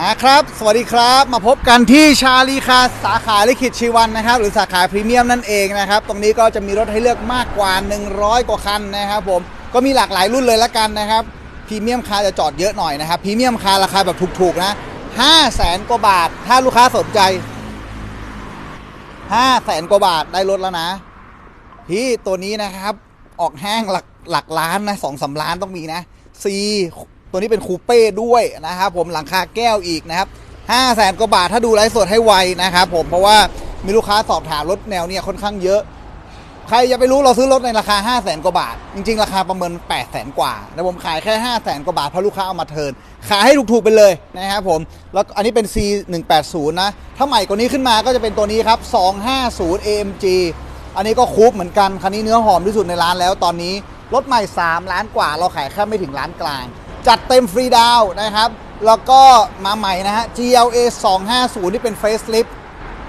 มาครับ สวัสดีครับ มาพบกันที่ชาลีคาสาขาลิขิตชีวันนะครับ หรือสาขาพรีเมียมนั่นเองนะครับ ตรงนี้ก็จะมีรถให้เลือกมากกว่า 100 กว่าคันนะครับผม ก็มีหลากหลายรุ่นเลยละกันนะครับ พรีเมียมคาจะจอดเยอะหน่อยนะครับ พรีเมียมคาราคาแบบถูกๆนะ 5 0 0แสนกว่าบาท ถ้าลูกค้าสนใจ 5 0 0แสนกว่าบาทได้รถแล้วนะ พี่ตัวนี้นะครับ ออกแห้งหลักหลักล้านนะสองสาล้านต้องมีนะซี ตัวนี้เป็นคูเป้ด้วยนะครับผมหลังคาแก้วอีกนะครับห้าแสนกว่าบาทถ้าดูไลฟ์สดให้ไวนะครับผมเพราะว่ามีลูกค้าสอบถามรถแนวเนี้ยค่อนข้างเยอะ ใครจะไปรู้เราซื้อรถในราคา 5 0 0แสนกว่าบาท จริง ๆ ราคาประเมิน 8 0 0แสนกว่าแต่ผมขายแค่ 5 0 0แสนกว่าบาทเพราะลูกค้าเอามาเทินขายให้ถูกๆไปเลยนะครับผมแล้วอันนี้เป็น C 1 8 0นะถ้าใหม่กว่านี้ขึ้นมาก็จะเป็นตัวนี้ครับ250 AMG อันนี้ก็คูปเหมือนกันคันนี้เนื้อหอมที่สุดในร้านแล้วตอนนี้รถใหม่ 3 ล้านกว่า เราขายแค่ไม่ถึงล้านกลาง จัดเต็มฟรีดาวนะครับ แล้วก็มาใหม่นะฮะ GLA 250 ที่เป็นเฟสลิฟ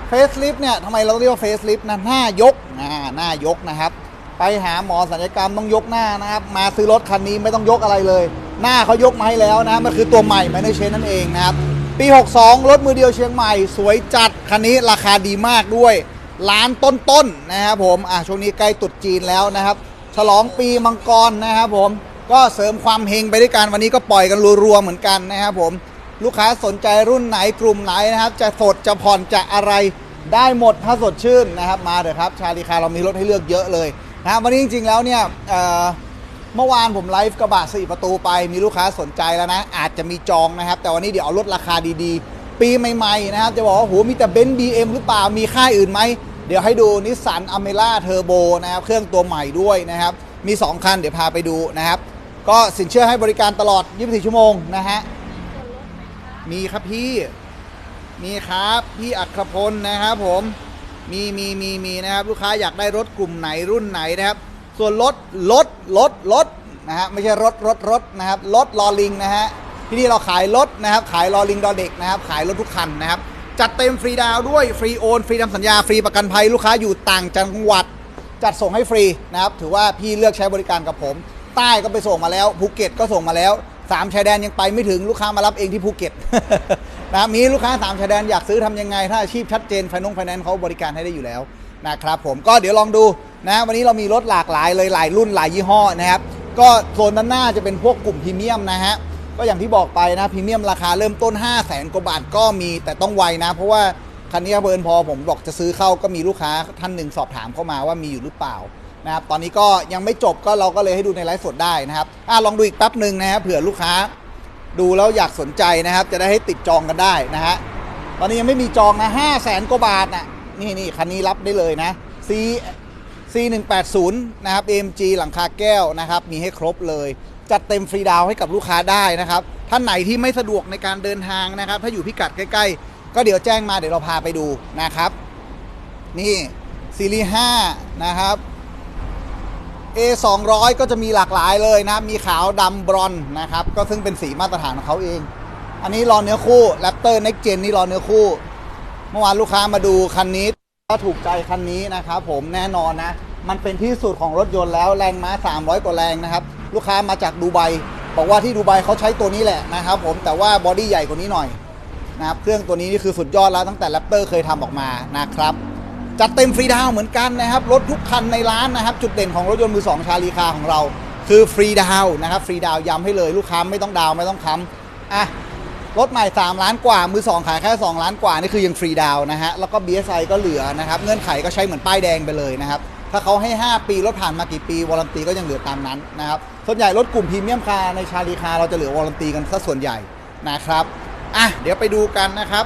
เฟสลิฟเนี่ยทำไมเราเรียกว่าเฟสลิฟนะหน้ายกนะหน้ายกนะครับ ไปหาหมอศัลยกรรมต้องยกหน้านะครับ มาซื้อรถคันนี้ไม่ต้องยกอะไรเลย หน้าเขายกมาให้แล้วนะ มันคือตัวใหม่ไม่ได้เชนนั่นเองนะครับ ปี 62 รถมือเดียวเชียงใหม่ สวยจัด คันนี้ราคาดีมากด้วย ล้านต้นๆนะครับผม อะช่วงนี้ใกล้ตรุษจีนแล้วนะครับ ฉลองปีมังกรนะครับผม ก็เสริมความเฮงไปด้วยกันวันนี้ก็ปล่อยกันรัวๆเหมือนกันนะครับผมลูกค้าสนใจรุ่นไหนกลุ่มไหนนะครับ จะสดจะผ่อนจะอะไรได้หมดถ้าสดชื่นนะครับมาเถอะครับ ชาลีคาเรามีรถให้เลือกเยอะเลยนะครับวันนี้จริงๆแล้วเนี่ยเมื่อวานผมไลฟ์กระบะสี่ประตูไปมีลูกค้าสนใจแล้วนะ อาจจะมีจองนะครับ แต่วันนี้เดี๋ยวเอารถราคาดีๆ ปีใหม่ๆนะครับ จะบอกว่าโหมีแต่เบนซ์บีเอ็มหรือเปล่ามีค่ายอื่นไหม เดี๋ยวให้ดูนิสสันอเมร่าเทอร์โบนะครับ เครื่องตัวใหม่ด้วยนะครับ มี 2 คันเดี๋ยวพาไปดูนะครับ ก็สินเชื่อให้บริการตลอด 24 ชั่วโมงนะฮะ มีครับพี่ มีครับพี่อัครพลนะครับผม มีมีมีมีนะครับ ลูกค้าอยากได้รถกลุ่มไหนรุ่นไหนนะครับ ส่วนรถรถรถรถนะฮะไม่ใช่รถรถรถนะครับรถลอลิงนะฮะที่นี่เราขายรถนะครับ ขายลอลิงดอเด็กนะครับ ขายรถทุกคันนะครับ จัดเต็มฟรีดาวด้วยฟรีโอนฟรีทำสัญญาฟรีประกันภัยลูกค้าอยู่ต่างจังหวัด จัดส่งให้ฟรีนะครับ ถือว่าพี่เลือกใช้บริการกับผม ใต้ก็ไปส่งมาแล้วภูเก็ตก็ส่งมาแล้วสามชายแดนยังไปไม่ถึงลูกค้ามารับเองที่ภูเก็ตนะมีลูกค้าสามชายแดนอยากซื้อทำยังไง ถ้าอาชีพชัดเจนไฟนงไฟแนนซ์เขาบริการให้ได้อยู่แล้วนะครับผมก็เดี๋ยวลองดูนะวันนี้เรามีรถหลากหลายเลยหลายรุ่นหลายยี่ห้อนะครับก็โซนด้านหน้าจะเป็นพวกกลุ่มพรีเมียมนะฮะก็อย่างที่บอกไปนะพรีเมียมราคาเริ่มต้น 5 0 0แสนกว่าบาทก็มีแต่ต้องไวนะ เพราะว่าคันนี้เบิร์นพอผมบอกจะซื้อเข้าก็มีลูกค้าท่านหนึ่งสอบถามเข้ามาว่ามีอยู่หรือเปล่า นะครับตอนนี้ก็ยังไม่จบก็เราก็เลยให้ดูในไลฟ์สดได้นะครับอะลองดูอีกแป๊บหนึ่งนะครับเผื่อลูกค้า ดูแล้วอยากสนใจนะครับ จะได้ให้ติดจองกันได้นะฮะตอนนี้ยังไม่มีจองนะห้าแสนกว่าบาทนะนี่นี่คันนี้รับได้เลยนะ C C 1 8 0 นะครับ AMG หลังคาแก้วนะครับ มีให้ครบเลย จัดเต็มฟรีดาวให้กับลูกค้าได้นะครับ ท่านไหนที่ไม่สะดวกในการเดินทางนะครับ ถ้าอยู่พิกัดใกล้ ๆ ก็เดี๋ยวแจ้งมาเดี๋ยวเราพาไปดูนะครับ นี่ซีรีส์5นะครับ A 2 0 0 ก็จะมีหลากหลายเลยนะครับมีขาวดำบรอนนะครับ ก็ซึ่งเป็นสีมาตรฐานของเขาเอง อันนี้รอเนื้อคู่ Raptor Next Gen นี่รอเนื้อคู่ เมื่อวานลูกค้ามาดูคันนี้ ก็ถูกใจคันนี้นะครับผมแน่นอนนะ มันเป็นที่สุดของรถยนต์แล้วแรงม้า 300 กว่าแรงนะครับ ลูกค้ามาจากดูไบบอกว่าที่ดูไบเขาใช้ตัวนี้แหละนะครับผมแต่ว่าบอดี้ใหญ่กว่านี้หน่อยนะครับเครื่องตัวนี้นี่คือสุดยอดแล้วตั้งแต่ Raptor เคยทำออกมานะครับ จัดเต็มฟรีดาวเหมือนกันนะครับ รถทุกคันในร้านนะครับ จุดเด่นของรถยนต์มือสองชาลีคาของเรา คือฟรีดาวนะครับฟรีดาวย้ำให้เลยลูกค้าไม่ต้องดาวไม่ต้องค้ำอะรถใหม่ 3 ล้านกว่า มือสองขายแค่ 2 ล้านกว่า นี่คือยังฟรีดาวนะฮะ แล้วก็ BSI ก็เหลือนะครับ เงื่อนไขก็ใช้เหมือนป้ายแดงไปเลยนะครับ ถ้าเขาให้ 5 ปี รถผ่านมากี่ปีวารันตีก็ยังเหลือตามนั้นนะครับ ส่วนใหญ่รถกลุ่มพรีเมียมคาร์ในชาลีคาเราจะเหลือวารันตีกันซะส่วนใหญ่นะครับ อะ เดี๋ยวไปดูกันนะครับ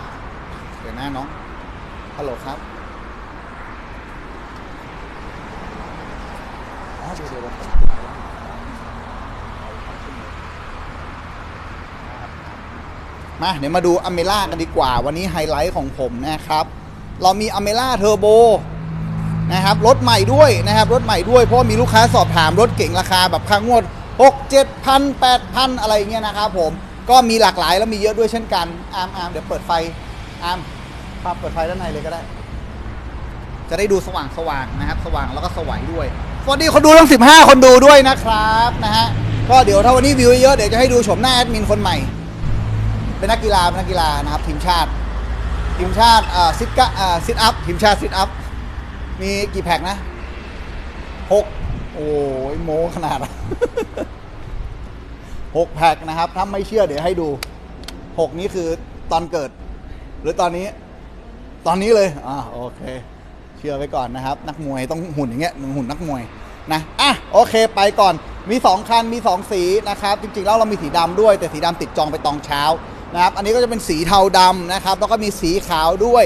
เดี๋ยวนะน้อง ฮัลโหลครับ อ๋อ เดี๋ยวเดี๋ยวผมมาเดี๋ยวมาดูอเมร่ากันดีกว่า วันนี้ไฮไลท์ของผมนะครับ เรามีอเมร่าเทอร์โบนะครับรถใหม่ด้วยนะครับรถใหม่ด้วยเพราะมีลูกค้าสอบถามรถเก่งราคาแบบค่างวด 6 7พัน8พันอะไรเงี้ยนะครับผมก็มีหลากหลายแล้วมีเยอะด้วยเช่นกันอาร์มอาร์มเดี๋ยวเปิดไฟอาร์มครับเปิดไฟด้านในเลยก็ได้ จะได้ดูสว่างสว่างนะครับ สว่างแล้วก็สวยด้วย สวัสดีคนดูทั้ง 15 คนดูด้วยนะครับนะฮะก็เดี๋ยวถ้าวันนี้วิวเยอะเดี๋ยวจะให้ดูชมหน้าแอดมินคนใหม่ เป็นนักกีฬาเป็นนักกีฬานะครับทีมชาติ ทีมชาติอ่าซิทกะอ่าซิทอัพทีมชาติซิทอัพมีกี่แพ็คนะหกโอ้ยโมขนาด หกแพ็คนะครับถ้าไม่เชื่อเดี๋ยวให้ดูหกนี้คือตอนเกิด หรือตอนนี้ ตอนนี้เลยอ่าโอเค เชื่อไว้ก่อนนะครับ นักมวยต้องหุ่นอย่างเงี้ยหุ่นนักมวยนะอะโอเคไปก่อนมี 2 คันมี 2 สีนะครับ จริงๆแล้วเรามีสีดำด้วย แต่สีดำติดจองไปตองเช้านะครับอันนี้ก็จะเป็นสีเทาดำนะครับแล้วก็มีสีขาวด้วย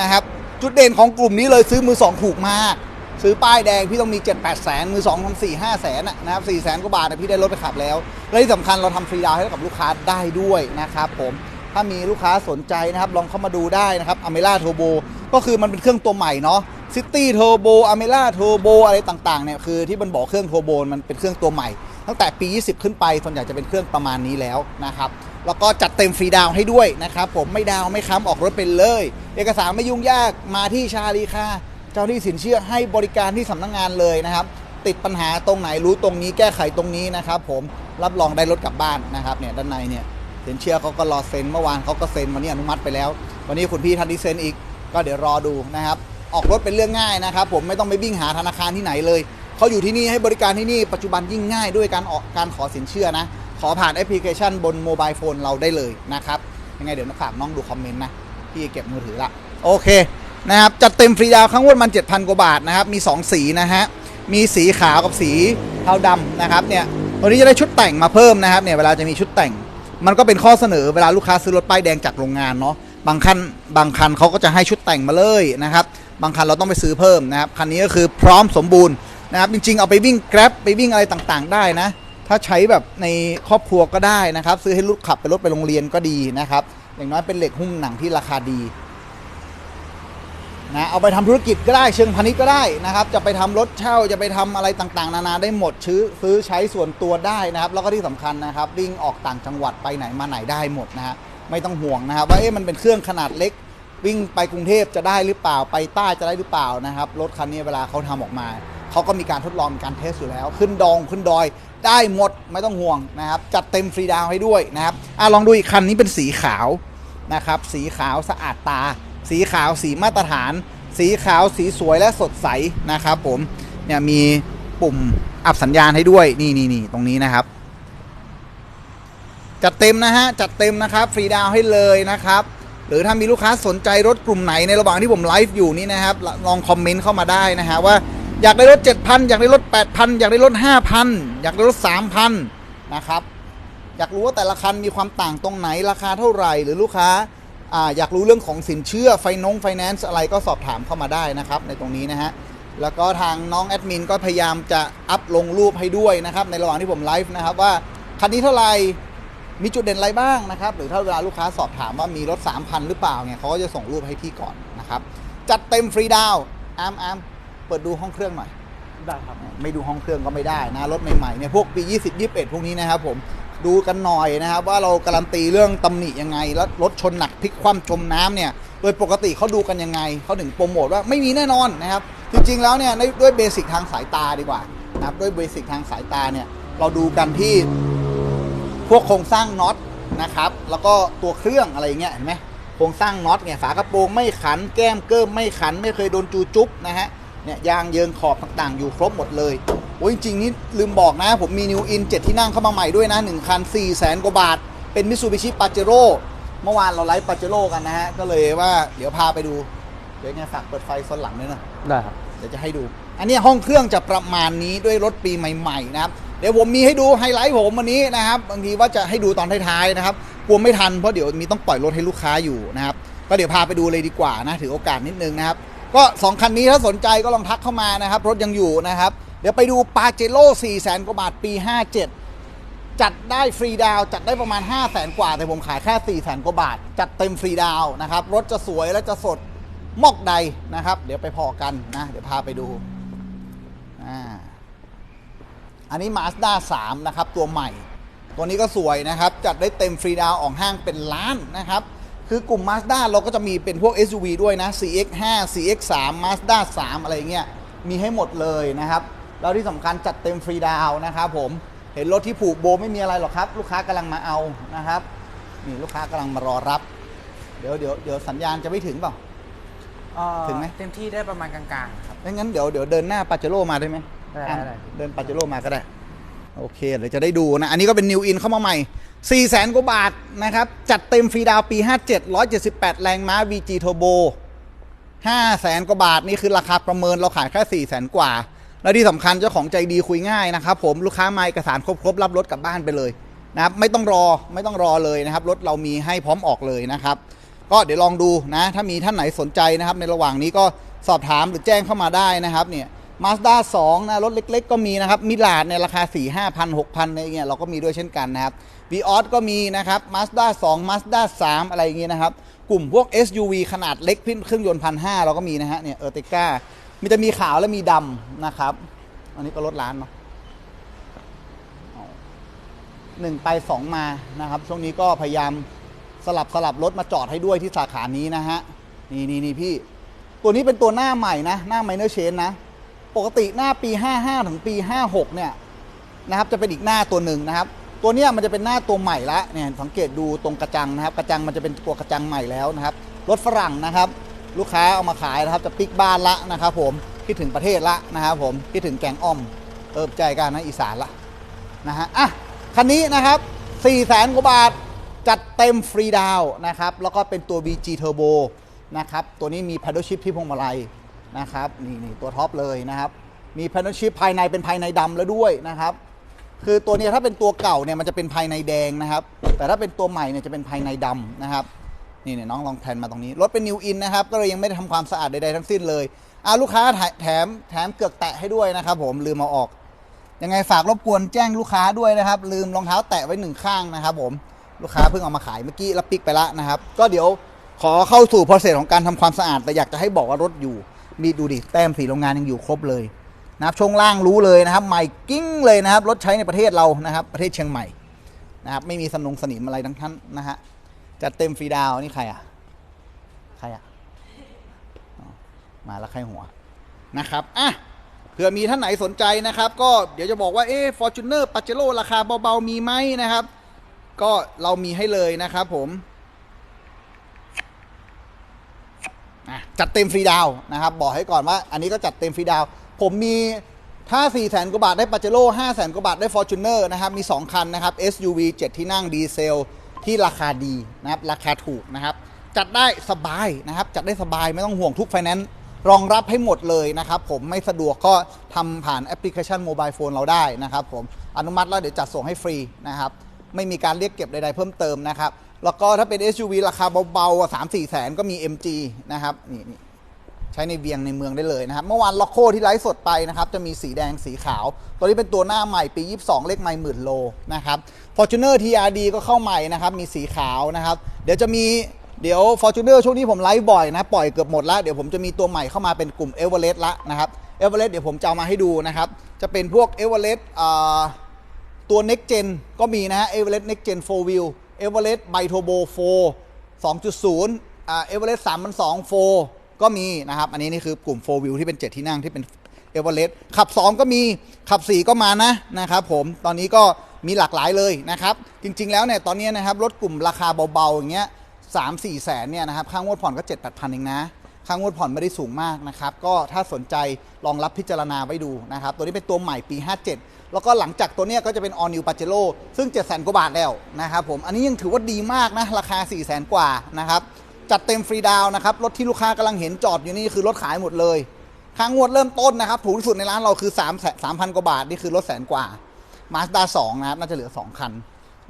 นะครับจุดเด่นของกลุ่มนี้เลยซื้อมือ2ถูกมาก ซื้อป้ายแดงพี่ต้องมี 7 8แสนมือ2ทำ4 5แสนนะครับ4แสนกว่าบาทนะพี่ได้รถไปขับแล้วและที่สำคัญเราทำฟรีดาวให้กับลูกค้าได้ด้วยนะครับผมถ้ามีลูกค้าสนใจนะครับลองเข้ามาดูได้นะครับอเมล่าโทโบก็คือมันเป็นเครื่องตัวใหม่เนาะ ซิตี้เทอร์โบอเมล่าเทอร์โบอะไรต่างๆเนี่ยคือที่มันบอกเครื่องโทโบมันเป็นเครื่องตัวใหม่ ตั้งแต่ปี 20 ขึ้นไปส่วนใหญ่จะเป็นเครื่องประมาณนี้แล้วนะครับแล้วก็จัดเต็มฟรีดาวให้ด้วยนะครับผมไม่ดาวไม่ค้ำออกรถไปเลย เอกสารไม่ยุ่งยากมาที่ชาลีค่าเจ้าหน้าที่สินเชื่อให้บริการที่สำนักงงานเลยนะครับ ติดปัญหาตรงไหนรู้ตรงนี้แก้ไขตรงนี้นะครับผมรับรองได้รถกลับบ้านนะครับเนี่ยด้านในเนี่ยสินเชื่อเขาก็รอเซ็นเมื่อวานเขาก็เซ็นวันนี้อนุมัติไปแล้ว วันนี้คุณพี่ทันทีเซ็นอีกก็เดี๋ยวรอดูนะครับ ออกรถเป็นเรื่องง่ายนะครับผมไม่ต้องไปวิ่งหาธนาคารที่ไหนเลยเขาอยู่ที่นี่ให้บริการที่นี่ปัจจุบันยิ่งง่ายด้วยการออกการขอสินเชื่อนะ ขอผ่านแอปพลิเคชันบนโมบายโฟนเราได้เลยนะครับยังไงเดี๋ยวนักฝากน้องดูคอมเมนต์นะพี่เก็บมือถือละโอเคนะครับจัดเต็มฟรีดาวน์ครั้งวันมัน 7,000 กว่าบาทนะครับมี 2 สีนะฮะมีสีขาวกับสีเทาดำนะครับเนี่ยวันนี้จะได้ชุดแต่งมาเพิ่มนะครับเนี่ยเวลาจะมีชุดแต่ง มันก็เป็นข้อเสนอเวลาลูกค้าซื้อรถป้ายแดงจากโรงงานเนาะบางคันบางคันเขาก็จะให้ชุดแต่งมาเลยนะครับ บางคันเราต้องไปซื้อเพิ่มนะครับคันนี้ก็คือพร้อมสมบูรณ์นะครับจริงๆ เอาไปวิ่งแกร็บไปวิ่งอะไรต่างๆ ได้นะ ถ้าใช้แบบในครอบครัวก็ได้นะครับ ซื้อให้ลูกขับไปรถไปโรงเรียนก็ดีนะครับ อย่างน้อยเป็นเหล็กหุ้มหนังที่ราคาดีนะเอาไปทำธุรกิจก็ได้เชิงพาณิชย์ก็ได้นะครับ จะไปทำรถเช่าจะไปทำอะไรต่างๆ นานาได้หมดซื้อซื้อใช้ส่วนตัวได้นะครับ แล้วก็ที่สำคัญนะครับวิ่งออกต่างจังหวัดไปไหนมาไหนได้หมดนะฮะไม่ต้องห่วงนะครับ ว่าเอ๊ะมันเป็นเครื่องขนาดเล็ก วิ่งไปกรุงเทพจะได้หรือเปล่าไปใต้จะได้หรือเปล่านะครับรถคันนี้เวลาเขาทำออกมาเขาก็มีการทดลองมีการเทสอยู่แล้ว ขึ้นดองขึ้นดอยได้หมดไม่ต้องห่วงนะครับ จัดเต็มฟรีดาวให้ด้วยนะครับอะลองดูอีกคันนี้เป็นสีขาวนะครับ สีขาวสะอาดตา สีขาวสีมาตรฐาน สีขาวสีสวยและสดใสนะครับ ผมเนี่ยมีปุ่มอับสัญญาณให้ด้วยนี่นี่นี่ตรงนี้นะครับ จัดเต็มนะฮะจัดเต็มนะครับฟรีดาวให้เลยนะครับ หรือถ้ามีลูกค้าสนใจรถกลุ่มไหนในระหว่างที่ผมไลฟ์อยู่นี่นะครับ ลองคอมเมนต์เข้ามาได้นะฮะว่าอยากได้รถ 7,000 อยากได้รถ 8,000 อยากได้รถ 5,000 อยากได้รถ 3,000 นะครับ อยากรู้ว่าแต่ละคันมีความต่างตรงไหนราคาเท่าไหร่ หรือลูกค้าอ่าอยากรู้เรื่องของสินเชื่อไฟนงไฟแนนซ์อะไรก็สอบถามเข้ามาได้นะครับในตรงนี้นะฮะแล้วก็ทางน้องแอดมินก็พยายามจะอัพลงรูปให้ด้วยนะครับในระหว่างที่ผมไลฟ์นะครับว่าคันนี้เท่าไหร่ มีจุดเด่นอะไรบ้างนะครับ หรือถ้าเวลาลูกค้าสอบถามว่ามีรถ 3,000 หรือเปล่าเนี่ยเขาก็จะส่งรูปให้พี่ก่อนนะครับ จัดเต็มฟรีดาวน์อามอามเปิดดูห้องเครื่องหน่อย ได้ครับ ไม่ดูห้องเครื่องก็ไม่ได้นะ รถใหม่ๆเนี่ยพวกปี 20 21 พวกนี้นะครับผมดูกันหน่อยนะครับ ว่าเราการันตีเรื่องตำหนิยังไง แล้วรถชนหนักพลิกคว่ำจมน้ำเนี่ย โดยปกติเขาดูกันยังไงเขาถึงโปรโมทว่าไม่มีแน่นอนนะครับ จริงๆแล้วเนี่ยในด้วยเบสิกทางสายตาดีกว่านะครับด้วยเบสิกทางสายตาเนี่ยเราดูกันที่ พวกโครงสร้างน็อตนะครับ แล้วก็ตัวเครื่องอะไรอย่างเงี้ยเห็นไหมโครงสร้างน็อตเนี่ยฝากระโปรงไม่ขันแก้มเกิมไม่ขันไม่เคยโดนจูจุ๊บนะฮะเนี่ยยางเยิงขอบต่างๆ อยู่ครบหมดเลยโอ้ยจริงๆนี่ลืมบอกนะ ผมมีนิวอิน7ที่นั่งเข้ามาใหม่ด้วยนะ1คัน4 0 0แสนกว่าบาท เป็นมิ t ซูบิชิปาเจโร่เมื่อวานเราไลฟ์ปาเจโร่กันนะฮะ ก็เลยว่าเดี๋ยวพาไปดู เดี๋ยวไงฝากเปิดไฟซ้อนหลังด้วยนะ ได้ครับ เดี๋ยวจะให้ดู อันนี้ห้องเครื่องจะประมาณนี้ด้วยรถปีใหม่ ๆ นะครับ เดี๋ยวผมมีให้ดูไฮไลท์ผมวันนี้นะครับบางทีว่าจะให้ดูตอนท้ายๆนะครับกลัวไม่ทันเพราะเดี๋ยวมีต้องปล่อยรถให้ลูกค้าอยู่นะครับก็เดี๋ยวพาไปดูเลยดีกว่านะถือโอกาสนิดนึงนะครับก็สองคันนี้ถ้าสนใจก็ลองทักเข้ามานะครับ รถยังอยู่นะครับ เดี๋ยวไปดูปาเจโร่4 0 0 0 0กว่าบาทปี 57 จัดได้ฟรีดาวจัดได้ประมาณ 5 0 0แสนกว่า แต่ผมขายแค่ 4 0 0แสนกว่าบาท จัดเต็มฟรีดาวนะครับ รถจะสวยและจะสดมอกใดนะครับ เดี๋ยวไปพอกันนะ เดี๋ยวพาไปดู อันนี้ Mazda 3 นะครับ ตัวใหม่ ตัวนี้ก็สวยนะครับ จัดได้เต็มฟรีดาวน์ออกห้างเป็นล้านนะครับ คือกลุ่ม Mazda เราก็จะมีเป็นพวก SUV ด้วยนะ CX5 CX3 Mazda 3 อะไรเงี้ย มีให้หมดเลยนะครับ แล้วที่สำคัญจัดเต็มฟรีดาวน์นะครับผม เห็นรถที่ผูกโบไม่มีอะไรหรอกครับ ลูกค้ากำลังมาเอานะครับ นี่ลูกค้ากำลังมารอรับ เดี๋ยวเดี๋ยวเดี๋ยวสัญญาณจะไม่ถึงเปล่า เอ่อถึงไหม เต็มที่ได้ประมาณกลางๆครับไม่งั้นเดี๋ยวเดี๋ยวเดินหน้าปาเจโร่มาได้ไหม ได้อะได้เดินปาเจโร่มาก็ได้ โอเคเดี๋ยวจะได้ดูนะ อันนี้ก็เป็นนิวอินเข้ามาใหม่ 4 0 0แสนกว่าบาทนะครับ จัดเต็มฟรีดาวน์ปี 57 178 แรงม้า VG Turbo 5แสนกว่าบาท นี่คือราคาประเมินเราขายแค่4แสนกว่า แล้วที่สำคัญเจ้าของใจดีคุยง่ายนะครับผมลูกค้ามาเอกสารครบๆรับรถกลับบ้านไปเลยนะครับไม่ต้องรอไม่ต้องรอเลยนะครับ รถเรามีให้พร้อมออกเลยนะครับ ก็เดี๋ยวลองดูนะ ถ้ามีท่านไหนสนใจนะครับ ในระหว่างนี้ก็สอบถามหรือแจ้งเข้ามาได้นะครับเนี่ย มาสด้าสองนะรถเล็ก ๆ ก็มีนะครับมิลาดในราคา 4 5 0 0 0 6 0 0ในเงี้ยเราก็มีด้วยเช่นกันนะครับวีออสก็มีนะครับมาสด้าสองมาสด้าสามอะไรอย่างเงี้ยนะครับ กลุ่มพวก SUV ขนาดเล็กเครื่องยนต์พันห้าเราก็มีนะฮะเนี่ยเออร์ติก้ามีจะมีขาวและมีดำนะครับ อันนี้ก็ลดร้านเนาะหนึ่งไปสองมานะครับ ช่วงนี้ก็พยายามสลับสลับรถมาจอดให้ด้วยที่สาขานี้นะฮะนี่นี่นี่พี่ ตัวนี้เป็นตัวหน้าใหม่นะ หน้าไมเนอร์เชนนะ ปกติหน้าปี 55 ถึงปี 56 เนี่ยนะครับจะเป็นอีกหน้าตัวหนึ่งนะครับ ตัวเนี้ยมันจะเป็นหน้าตัวใหม่ละเนี่ยสังเกตดูตรงกระจังนะครับ กระจังมันจะเป็นตัวกระจังใหม่แล้วนะครับรถฝรั่งนะครับ ลูกค้าเอามาขายนะครับจะปิกบ้านละนะครับ ผมคิดถึงประเทศละนะครับ ผมคิดถึงแกงอ้อมเออใจกันนะอีสานละนะฮะอะคันนี้นะครับ4 0 0แสนกว่าบาทจัดเต็มฟรีดาวน์นะครับแล้วก็เป็นตัว VG Turbo นะครับตัวนี้มี paddle shift ที่พวงมาลัย นะครับนี่นี่ตัวท็อปเลยนะครับ มี paddle shift ภายในเป็นภายในดำแล้วด้วยนะครับ คือตัวนี้ถ้าเป็นตัวเก่าเนี่ยมันจะเป็นภายในแดงนะครับ แต่ถ้าเป็นตัวใหม่เนี่ยจะเป็นภายในดำนะครับนี่เนี่ยน้องลองแทนมาตรงนี้รถเป็นนิวอินนะครับก็เลยยังไม่ได้ทำความสะอาดใดๆทั้งสิ้นเลยอาลูกค้าแถมแถมเกือกแตะให้ด้วยนะครับ ผมลืมเอาออก ยังไงฝากรบกวนแจ้งลูกค้าด้วยนะครับ ลืมรองเท้าแตะไว้หนึ่งข้างนะครับ ผมลูกค้าเพิ่งเอามาขายเมื่อกี้แล้วปิกไปละนะครับ ก็เดี๋ยวขอเข้าสู่ process ของการทำความสะอาดแต่อยากจะให้บอกว่ารถอยู่ มีดูดิแต้มสีโรงงานยังอยู่ครบเลยนะครับช่วงล่างรู้เลยนะครับใหม่กิ้งเลยนะครับรถใช้ในประเทศเรานะครับ ประเทศเชียงใหม่นะครับไม่มีสนงสนิมอะไรทั้งนั้นนะฮะจัดเต็มฟรีดาวนี่ใครอะใครอะมาแล้วใครหัวนะครับอะเผื่อมีท่านไหนสนใจนะครับ ก็เดี๋ยวจะบอกว่าเอ๊ฟอร์จูเนอร์ปาเจโร่ราคาเบาๆมีไหมนะครับ ก็เรามีให้เลยนะครับผมอะ จัดเต็มฟรีดาวนะครับ บอกให้ก่อนว่าอันนี้ก็จัดเต็มฟรีดาว ผมมีถ้า 4 0 0แสนกว่าบาทได้ปาเจโร่5 0 0แสนกว่าบาทได้ฟอร์จูเนอร์นะครับ มี 2 คันนะครับ SUV 7 ที่นั่งดีเซล ที่ราคาดีนะครับ ราคาถูกนะครับ จัดได้สบายนะครับ จัดได้สบายไม่ต้องห่วงทุกไฟแนนซ์รองรับให้หมดเลยนะครับผมไม่สะดวกก็ทำผ่านแอปพลิเคชันโมบายโฟนเราได้นะครับผมอนุมัติแล้วเดี๋ยวจัดส่งให้ฟรีนะครับ ไม่มีการเรียกเก็บใดๆเพิ่มเติมนะครับ แล้วก็ถ้าเป็น SUV ราคาเบาๆสามสี่แสนก็มี MG นะครับนี่นใช้ในเวียงในเมืองได้เลยนะครับ เมื่อวานล็อกโคที่ไลฟ์สดไปนะครับ จะมีสีแดงสีขาว ตัวนี้เป็นตัวหน้าใหม่ปี 22 เลขไม่หมื่นโลนะครับ Fortuner TRD ก็เข้าใหม่นะครับ มีสีขาวนะครับ เดี๋ยวจะมีเดี๋ยว Fortuner ช่วงนี้ผมไลฟ์บ่อยนะ ปล่อยเกือบหมดแล้ว เดี๋ยวผมจะมีตัวใหม่เข้ามาเป็นกลุ่ม e v e r e s t ละนะครับ e v e r e s t เดี๋ยวผมจะเอามาให้ดูนะครับ จะเป็นพวก e v e r e s t ตัว Next Gen ก็มีนะฮะ Everest Next Gen 4 Wheel Everest b i Turbo 4 2.0อ่า Everest 3.2 4ก็มีนะครับ อันนี้นี่คือกลุ่ม4 Wheel ที่เป็น 7 ที่นั่งที่เป็น Everest ขับ 2 ก็มีขับ 4 ก็มานะนะครับผมตอนนี้ก็มีหลากหลายเลยนะครับ จริง ๆ แล้วเนี่ยตอนนี้นะครับรถกลุ่มราคาเบา ๆ อย่างเงี้ย3 4แสนเนี่ยนะครับค่างวดผ่อนก็7 8พันเองนะค่างวดผ่อนไม่ได้สูงมากนะครับ ก็ถ้าสนใจลองรับพิจารณาไว้ดูนะครับ ตัวนี้เป็นตัวใหม่ปี 57 แล้วก็หลังจากตัวเนี้ยก็จะเป็น All New Pajero ซึ่ง 7 0 0 0 0กว่าบาทแล้วนะครับผม อันนี้ยังถือว่าดีมากนะ ราคา 4 0 0 0 0 0 กว่านะครับ จัดเต็มฟรีดาวนะครับ รถที่ลูกค้ากำลังเห็นจอดอยู่นี่คือรถขายหมดเลยค่างวดเริ่มต้นนะครับ ถูกที่สุดในร้านเราคือ3 3 0 0 0กว่าบาท นี่คือรถแสนกว่า Mazda 2นะครับ น่าจะเหลือ 2 คัน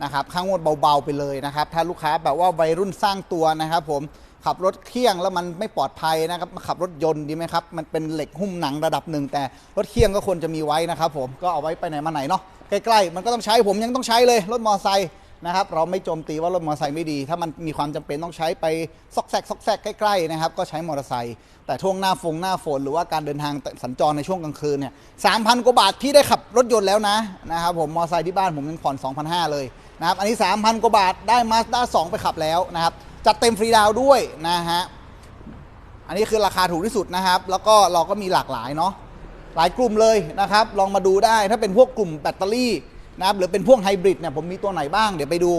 นะครับ ค่างวดเบาๆไปเลยนะครับ ถ้าลูกค้าแบบว่าวัยรุ่นสร้างตัวนะครับผม ขับรถเคี่ยงแล้วมันไม่ปลอดภัยนะครับมาขับรถยนต์ดีไหมครับ มันเป็นเหล็กหุ้มหนังระดับหนึ่ง แต่รถเคี่ยงก็ควรจะมีไว้นะครับผมก็เอาไว้ไปไหนมาไหนเนาะใกล้ๆมันก็ต้องใช้ผมยังต้องใช้เลยรถมอเตอร์ไซค์นะครับเราไม่โจมตีว่ารถมอเตอร์ไซค์ไม่ดี ถ้ามันมีความจำเป็นต้องใช้ไปซอกแซกซอกแซกใกล้ๆนะครับก็ใช้มอเตอร์ไซค์แต่ช่วงหน้าฟงหน้าฝนหรือว่าการเดินทางสัญจรในช่วงกลางคืนเนี่ยสามพันกว่าบาทพี่ได้ขับรถยนต์แล้วนะนะครับผมมอเตอร์ไซค์ที่บ้านผมยังผ่อน2,500 เลยนะครับอันนี้ 3,000 กว่าบาทได้ Mazda 2ไปขับแล้วนะครับ จัดเต็มฟรีดาวด้วยนะฮะ อันนี้คือราคาถูกที่สุดนะครับ แล้วก็เราก็มีหลากหลายเนาะ หลายกลุ่มเลยนะครับ ลองมาดูได้ ถ้าเป็นพวกกลุ่มแบตเตอรี่นะครับ หรือเป็นพวกไฮบริดเนี่ย ผมมีตัวไหนบ้าง เดี๋ยวไปดู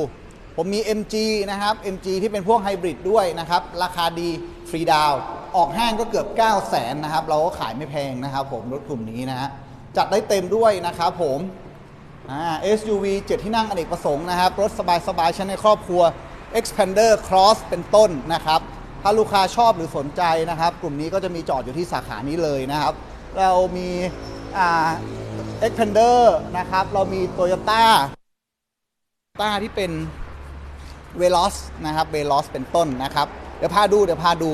ผมมี MG นะครับ MG ที่เป็นพวกไฮบริดด้วยนะครับ ราคาดีฟรีดาว ออกห้างก็เกือบ 9 0 0 0 0นนะครับ เราก็ขายไม่แพงนะครับ ผม รถกลุ่มนี้นะฮะ จัดได้เต็มด้วยนะครับผมอ่า SUV 7 ที่นั่งอเนกประสงค์นะครับ รถสบายๆใช้ในครอบครัว Expander Cross เป็นต้นนะครับ ถ้าลูกค้าชอบหรือสนใจนะครับ กลุ่มนี้ก็จะมีจอดอยู่ที่สาขานี้เลยนะครับ เรามีอ่า Expander นะครับ เรามี Toyota ต้าที่เป็นเวล o สนะครับเวล o สเป็นต้นนะครับ เดี๋ยวพาดูเดี๋ยวพาดู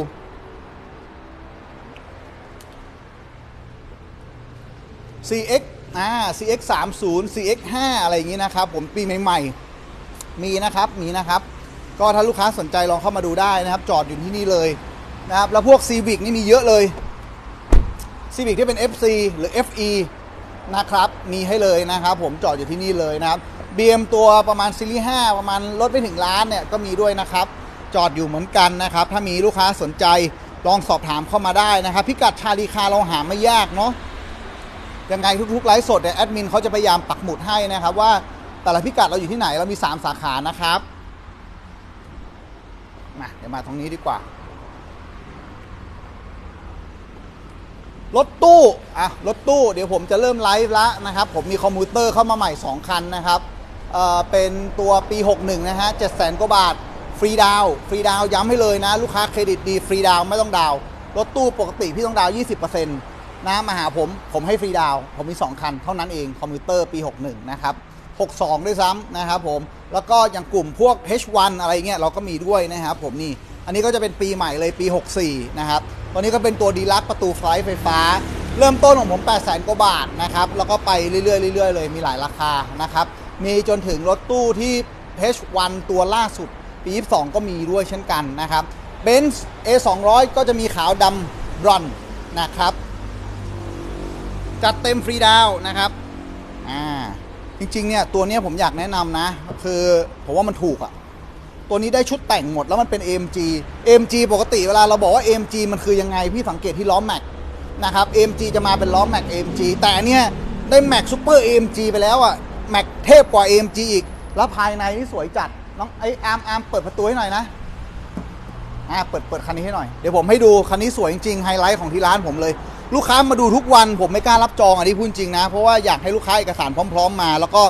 CX อ่า CX 3 0 CX 5อะไรอย่างนี้นะครับ ผมปีใหม่ ๆ มีนะครับ มีนะครับ ก็ถ้าลูกค้าสนใจลองเข้ามาดูได้นะครับ จอดอยู่ที่นี่เลยนะครับ แล้วพวก Civic นี่มีเยอะเลย Civic ที่เป็น FC หรือ FE นะครับ มีให้เลยนะครับผมจอดอยู่ที่นี่เลยนะครับ BM ตัวประมาณซีรีส์5ประมาณลดไปถึงล้านเนี่ยก็มีด้วยนะครับ จอดอยู่เหมือนกันนะครับ ถ้ามีลูกค้าสนใจลองสอบถามเข้ามาได้นะครับ พิกัดชาลีคาเราหาไม่ยากเนาะยังไงทุกๆไลฟ์สดเนี่ยแอดมินเขาจะพยายามปักหมุดให้นะครับว่าแต่ละพิกัดเราอยู่ที่ไหนเรามี 3 สาขานะครับ มาเดี๋ยวมาตรงนี้ดีกว่า รถตู้ อะ รถตู้ เดี๋ยวผมจะเริ่มไลฟ์ล้วนะครับ ผมมีคอมพิวเตอร์เข้ามาใหม่ 2 คันนะครับ เอ่อ เป็นตัวปี 61 นะฮะ7 0 0 0 0กว่าบาท ฟรีดาว ฟรีดาวย้ำให้เลยนะ ลูกค้าเครดิตดี ฟรีดาวไม่ต้องดาว รถตู้ปกติพี่ต้องดาวน์20%นะมาหาผม ผมให้ฟรีดาว ผมมี 2 คัน เท่านั้นเอง คอมพิวเตอร์ปี 61 นะครับ 62 ด้วยซ้ำนะครับผม แล้วก็อย่างกลุ่มพวก H1 อะไรเงี้ยเราก็มีด้วยนะครับผมนี่ อันนี้ก็จะเป็นปีใหม่เลยปี 64 นะครับ ตัวนี้ก็เป็นตัวดีลักประตูไฟไฟฟ้า เริ่มต้นของผม 8 0 0 0 0กว่าบาทนะครับ แล้วก็ไปเรื่อยๆเรื่อยๆเลยมีหลายราคานะครับ มีจนถึงรถตู้ที่ H1 ตัวล่าสุด ปี 22 ก็มีด้วยเช่นกันนะครับ Benz A200 ก็จะมีขาวดำบรอนนะครับ จัดเต็มฟรีดาวนะครับ อ่า จริงๆเนี่ยตัวเนี้ยผมอยากแนะนำนะ คือผมว่ามันถูกอะตัวนี้ได้ชุดแต่งหมดแล้วมันเป็น AMG AMG ปกติเวลาเราบอกว่า AMG มันคือยังไง พี่สังเกตที่ล้อแม็กนะครับ AMG จะมาเป็นล้อแม็ก AMG แต่อันเนี่ยได้แม็กซูเปอร์ AMG ไปแล้วอะแม็กเทพกว่า AMG อีก แล้วภายในนี่สวยจัดน้องไออาร์มอาร์มเปิดประตูให้หน่อยนะอ่าเปิดเปิดคันนี้ให้หน่อยเดี๋ยวผมให้ดูคันนี้สวยจริงๆไฮไลท์ของที่ร้านผมเลย ลูกค้ามาดูทุกวันผมไม่กล้ารับจองอันนี้พูดจริงนะ เพราะว่าอยากให้ลูกค้าเอกสารพร้อม ๆ มา แล้วก็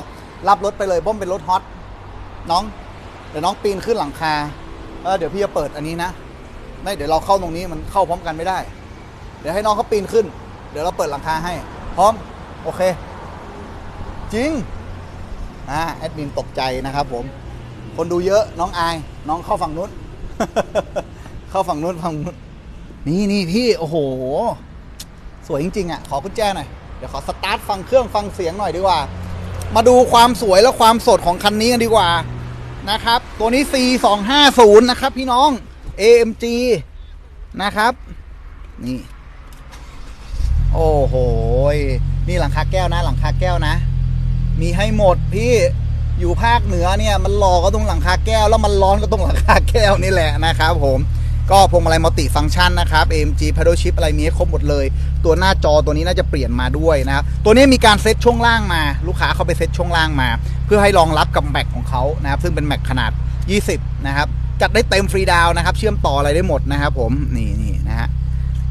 รับรถไปเลยเพราะมันเป็นรถฮอตน้องเดี๋ยวน้องปีนขึ้นหลังคาเออเดี๋ยวพี่จะเปิดอันนี้นะไม่เดี๋ยวเราเข้าตรงนี้มันเข้าพร้อมกันไม่ได้ เดี๋ยวให้น้องเขาปีนขึ้น เดี๋ยวเราเปิดหลังคาให้ พร้อมโอเค จริงอ่าแอดมินตกใจนะครับผมคนดูเยอะน้องอาย น้องเข้าฝั่งนู้น เข้าฝั่งนู้นฝั่งนู้นนี่นี่พี่โอ้โห สวยจริงๆอะขอกุญแจหน่อยเดี๋ยวขอสตาร์ทฟังเครื่องฟังเสียงหน่อยดีกว่า มาดูความสวยและความสดของคันนี้กันดีกว่านะครับ ตัวนี้ C 2 5 0 นะครับ พี่น้อง AMG นะครับ นี่ โอ้โหนี่หลังคาแก้วนะ หลังคาแก้วนะ มีให้หมดพี่อยู่ภาคเหนือเนี่ย มันหลอก็ตรงหลังคาแก้ว แล้วมันร้อนก็ตรงหลังคาแก้วนี่แหละนะครับผม ก็พวงมาลัยมัลติฟังก์ชันนะครับ AMG Paddle Shift อะไรมีให้ครบหมดเลย ตัวหน้าจอตัวนี้น่าจะเปลี่ยนมาด้วยนะครับ ตัวนี้มีการเซตช่วงล่างมา ลูกค้าเขาไปเซตช่วงล่างมา เพื่อให้รองรับกับแม็กของเขานะครับ ซึ่งเป็นแม็กขนาด 20 นะครับ จัดได้เต็มฟรีดาวน์นะครับ เชื่อมต่ออะไรได้หมดนะครับผม นี่นี่นะฮะ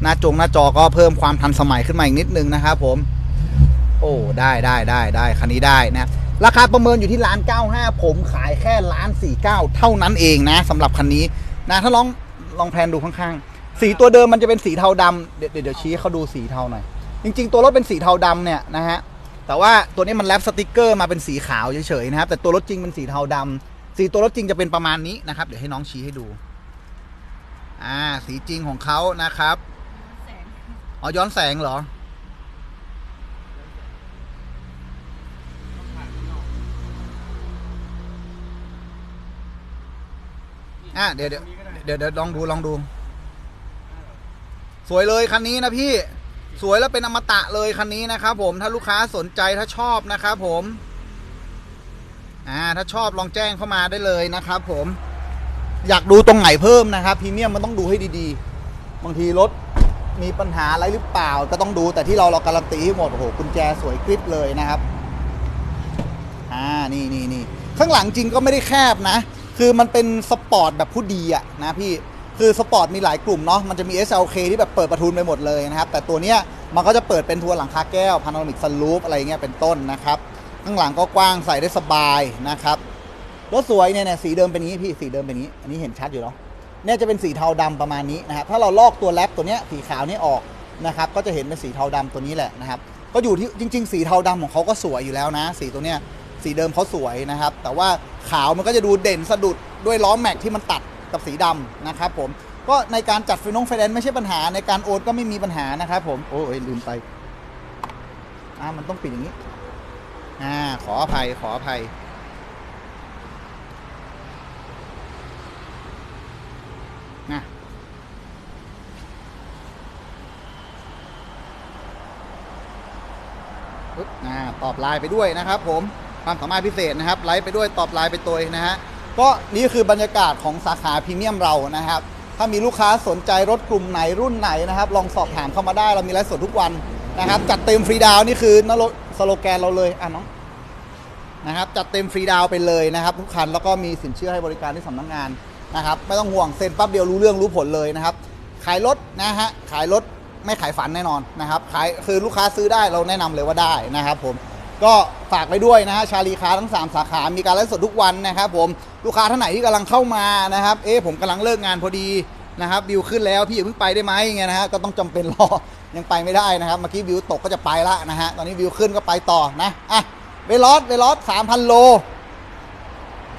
หน้าจงหน้าจอก็เพิ่มความทันสมัยขึ้นมาอีกนิดนึงนะครับผม โอ้ ได้ได้ได้ได้คันนี้ได้นะราคาประเมินอยู่ที่ล้านเก้าห้าผมขายแค่ล้านสี่เก้าเท่านั้นเองนะสำหรับคันนี้นะถ้าลอง ลองแพนดูข้างๆ สีตัวเดิมมันจะเป็นสีเทาดำเดี๋ยวเดี๋ยวชี้ให้เขาดูสีเทาหน่อย จริง ๆ ตัวรถเป็นสีเทาดำเนี่ยนะฮะ แต่ว่าตัวนี้มันแรปสติกเกอร์มาเป็นสีขาวเฉยๆนะครับ แต่ตัวรถจริงเป็นสีเทาดำสีตัวรถจริงจะเป็นประมาณนี้นะครับ เดี๋ยวให้น้องชี้ให้ดู อ่า สีจริงของเขานะครับ อ๋อ ย้อนแสงเหรออะเดี๋ยวเดี๋ยว เดี๋ยวเดี๋ยวลองดูลองดู สวยเลยคันนี้นะพี่สวยแล้วเป็นอมตะเลยคันนี้นะครับผมถ้าลูกค้าสนใจถ้าชอบนะครับผม อ่า ถ้าชอบลองแจ้งเข้ามาได้เลยนะครับผม อยากดูตรงไหนเพิ่มนะครับพรีเมียมมันต้องดูให้ดีๆ บางทีรถมีปัญหาอะไรหรือเปล่า ก็ต้องดูแต่ที่เราเราการันตีให้หมดโอ้โหกุญแจสวยกริบเลยนะครับ อ่านี่นี่นี่ข้างหลังจริงก็ไม่ได้แคบนะ คือมันเป็นสปอร์ตแบบผู้ดีอะนะพี่คือสปอร์ตมีหลายกลุ่มเนาะมันจะมี SLK ที่แบบเปิดประทุนไปหมดเลยนะครับ แต่ตัวเนี้ยมันก็จะเปิดเป็นทัวร์หลังคาแก้วพาโนรามิกซันรูฟอะไรเงี้ยเป็นต้นนะครับ ข้างหลังก็กว้างใส่ได้สบายนะครับรถสวยเนี่ยเนี่ยสีเดิมเป็นงนี้พี่สีเดิมเป็นงนี้ อันนี้เห็นชัดอยู่เนาะเนี่ยจะเป็นสีเทาดำประมาณนี้นะครับถ้าเราลอกตัวแรปตัวเนี้ยสีขาวนี่ออกนะครับก็จะเห็นเป็นสีเทาดำตัวนี้แหละนะครับก็อยู่ที่จริง ๆ สีเทาดำของเขาก็สวยอยู่แล้วนะ สีตัวเนี้ยสีเดิมเขาสวยนะครับ แต่ว่า ขาวมันก็จะดูเด่นสะดุดด้วยล้อแม็กที่มันตัดกับสีดำนะครับผมก็ในการจัดไฟนงไฟแนนซ์ไม่ใช่ปัญหาในการโอนก็ไม่มีปัญหานะครับผมโอ้ยลืมไปอ่ามันต้องปิดอย่างนี้อ่าขออภัยขออภัยนะอ่าตอบไลน์ไปด้วยนะครับผม ความสามารถพิเศษนะครับไลน์ไปด้วยตอบไลน์ไปตัวนะฮะก็นี่คือบรรยากาศของสาขาพรีเมียมเรานะครับ ถ้ามีลูกค้าสนใจรถกลุ่มไหนรุ่นไหนนะครับ ลองสอบถามเข้ามาได้เรามีไลฟ์สดทุกวันนะครับ จัดเต็มฟรีดาวนี่คือนโลสโลแกนเราเลยอะน้องนะครับจัดเต็มฟรีดาวไปเลยนะครับ ทุกคันแล้วก็มีสินเชื่อให้บริการที่สำนักงานนะครับไม่ต้องห่วงเซ็นปั๊บเดียวรู้เรื่องรู้ผลเลยนะครับ ขายรถนะฮะขายรถไม่ขายฝันแน่นอนนะครับขายคือลูกค้าซื้อได้เราแนะนำเลยว่าได้นะครับผมก็ ฝากไปด้วยนะฮะชาลีค้าทั้ง 3 สาขามีการไลฟ์สดทุกวันนะครับผมลูกค้าท่านไหนที่กำลังเข้ามานะครับเอ๊ะผมกำลังเลิกงานพอดีนะครับบิวขึ้นแล้วพี่อย่าเพิ่งไปได้ไหมเงี้ยนะฮะก็ต้องจำเป็นรอยังไปไม่ได้นะครับเมื่อกี้บิวตกก็จะไปละนะฮะตอนนี้บิวขึ้นก็ไปต่อนะอะเวลอสเวลอสสามพันโล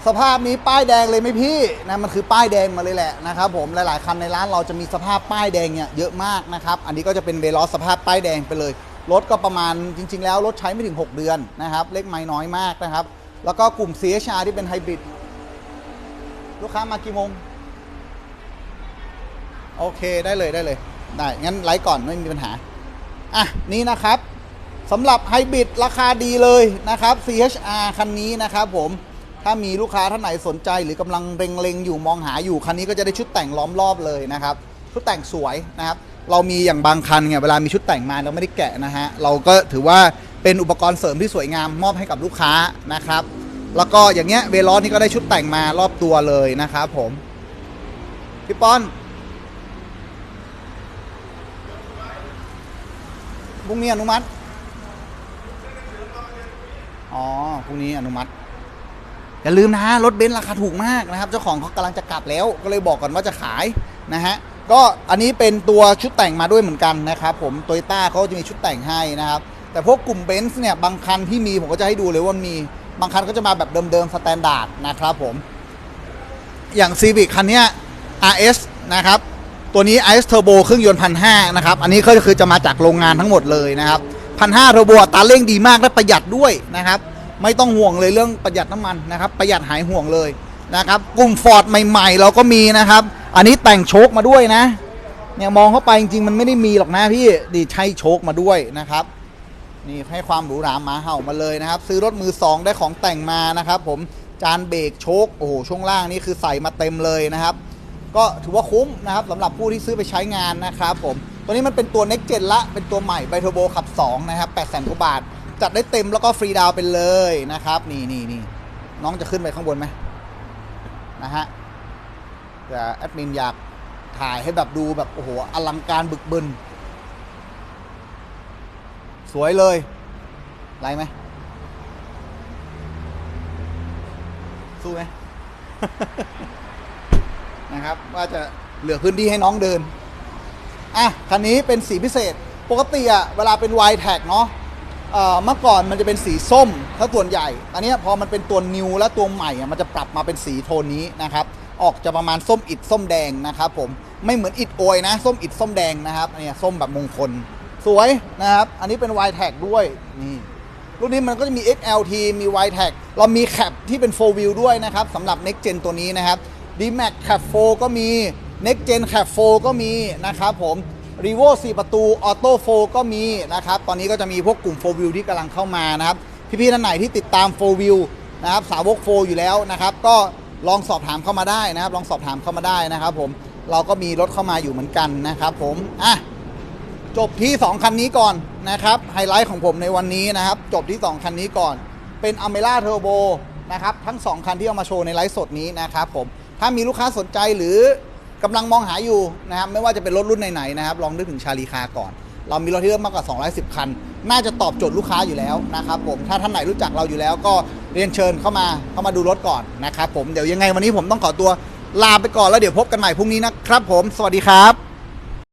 สภาพนี้ป้ายแดงเลยไหมพี่นะมันคือป้ายแดงมาเลยแหละนะครับผมหลายๆคันในร้านเราจะมีสภาพป้ายแดงเนี่ยเยอะมากนะครับอันนี้ก็จะเป็นเวลอสสภาพป้ายแดงไปเลย รถก็ประมาณจริง ๆ แล้วรถใช้ไม่ถึง 6 เดือนนะครับ เลขไม้น้อยมากนะครับ แล้วก็กลุ่ม CHR ที่เป็นไฮบริดลูกค้ามากี่โมง โอเคได้เลยได้เลย ได้ งั้นไลฟ์ก่อนไม่มีปัญหา อะ นี่นะครับสำหรับไฮบริดราคาดีเลยนะครับ CHR คันนี้นะครับผมถ้ามีลูกค้าท่านไหนสนใจหรือกำลังเล็งๆอยู่มองหาอยู่คันนี้ก็จะได้ชุดแต่งล้อมรอบเลยนะครับ ชุดแต่งสวยนะครับ เรามีอย่างบางคันเนี่ยเวลามีชุดแต่งมาเราไม่ได้แกะนะฮะเราก็ถือว่าเป็นอุปกรณ์เสริมที่สวยงามมอบให้กับลูกค้านะครับ แล้วก็อย่างเงี้ยเวลอสนี่ก็ได้ชุดแต่งมารอบตัวเลยนะครับผมพี่ป้อนพรุ่งนี้อนุมัติ อ๋อพรุ่งนี้อนุมัติ อย่าลืมนะฮะรถเบนซ์ราคาถูกมากนะครับ เจ้าของเขากำลังจะกลับแล้ว ก็เลยบอกก่อนว่าจะขายนะฮะ ก็อันนี้เป็นตัวชุดแต่งมาด้วยเหมือนกันนะครับผมโตโยต้าเขาจะมีชุดแต่งให้นะครับ แต่พวกกลุ่มเบนซ์เนี่ยบางคันที่มีผมก็จะให้ดูเลยว่ามีบางคันก็จะมาแบบเดิมๆสแตนดาร์ดนะครับผม อย่าง Civic คันนี้ RS นะครับ ตัวนี้ RS Turbo เครื่องยนต์พันห้านะครับ อันนี้ก็คือจะมาจากโรงงานทั้งหมดเลยนะครับพันห้าเทอร์โบอัตราเร่งดีมากและประหยัดด้วยนะครับ ไม่ต้องห่วงเลยเรื่องประหยัดน้ำมันนะครับ ประหยัดหายห่วงเลยนะครับ กลุ่ม Ford ใหม่ ๆ เราก็มีนะครับ อันนี้แต่งโชคมาด้วยนะ เนี่ยมองเข้าไปจริงๆมันไม่ได้มีหรอกนะพี่ดีใช้โชคมาด้วยนะครับ นี่ให้ความหรูหรามาเห่ามาเลยนะครับ ซื้อรถมือสองได้ของแต่งมานะครับ ผมจานเบรกโชคโอ้โหช่วงล่างนี่คือใส่มาเต็มเลยนะครับ ก็ถือว่าคุ้มนะครับสำหรับผู้ที่ซื้อไปใช้งานนะครับ ผมตัวนี้มันเป็นตัว Next Gen ละเป็นตัวใหม่ไบโทโบขับ 2 นะครับ8 0 0 0 0กว่าบาท จัดได้เต็มแล้วก็ฟรีดาวน์ไปเลยนะครับ นี่นี่นี่น้องจะขึ้นไปข้างบนไหมนะฮะ แต่แอดมินอยากถ่ายให้แบบดูแบบ โอ้โห อลังการบึกบึน สวยเลย ไรไหม สู้ไหม นะครับ ว่าจะเหลือพื้นที่ให้น้องเดิน อะ คันนี้เป็นสีพิเศษ ปกติอะเวลาเป็น y t แท็กเนาะเมื่อก่อนมันจะเป็นสีส้มถ้าส่วนใหญ่ อันนี้พอมันเป็นตัวนิวและตัวใหม่อะมันจะปรับมาเป็นสีโทนนี้นะครับ ออกจะประมาณส้มอิดส้มแดงนะครับผมไม่เหมือนอิดโอยนะ ส้มอิดส้มแดงนะครับเนี้ยส้มแบบมงคล สวยนะครับ อันนี้เป็น y t แท็กด้วยนี่รุ่นนี้มันก็จะมี XLT มี y t a g เรามีแคปที่เป็น 4 wheel ด้วยนะครับสำหรับ Next Gen ตัวนี้นะครับ D-Max Cap 4ก็มี Next Gen Cap 4ก็มีนะครับผม r e v o 4ประตู Auto 4ก็มีนะครับ ตอนนี้ก็จะมีพวกกลุ่ม 4 wheel ที่กำลังเข้ามานะครับ พี่ๆท่านไหนที่ติดตาม 4 wheel นะครับสาวก 4 อยู่แล้วนะครับ ก็ ลองสอบถามเข้ามาได้นะครับ ลองสอบถามเข้ามาได้นะครับ ผมเราก็มีรถเข้ามาอยู่เหมือนกันนะครับ ผมอะจบที่ 2 คันนี้ก่อนนะครับไฮไลท์ของผมในวันนี้นะครับ จบที่ 2 คันนี้ก่อน เป็น a m e r a Turbo นะครับทั้ง 2 คันที่เอามาโชว์ในไลฟ์สดนี้นะครับผมถ้ามีลูกค้าสนใจหรือกำลังมองหาอยู่นะครับไม่ว่าจะเป็นรถรุ่นไหนๆนะครับ ลองนึกถึงชาลีคาก่อน เรามีรถที่เริ่มมากกว่า 210 คัน น่าจะตอบโจทย์ลูกค้าอยู่แล้วนะครับผมถ้าท่านไหนรู้จักเราอยู่แล้วก็ เรียนเชิญเข้ามาเข้ามาดูรถก่อนนะครับผมเดี๋ยวยังไงวันนี้ผมต้องขอตัวลาไปก่อนแล้วเดี๋ยวพบกันใหม่พรุ่งนี้นะครับผม สวัสดีครับ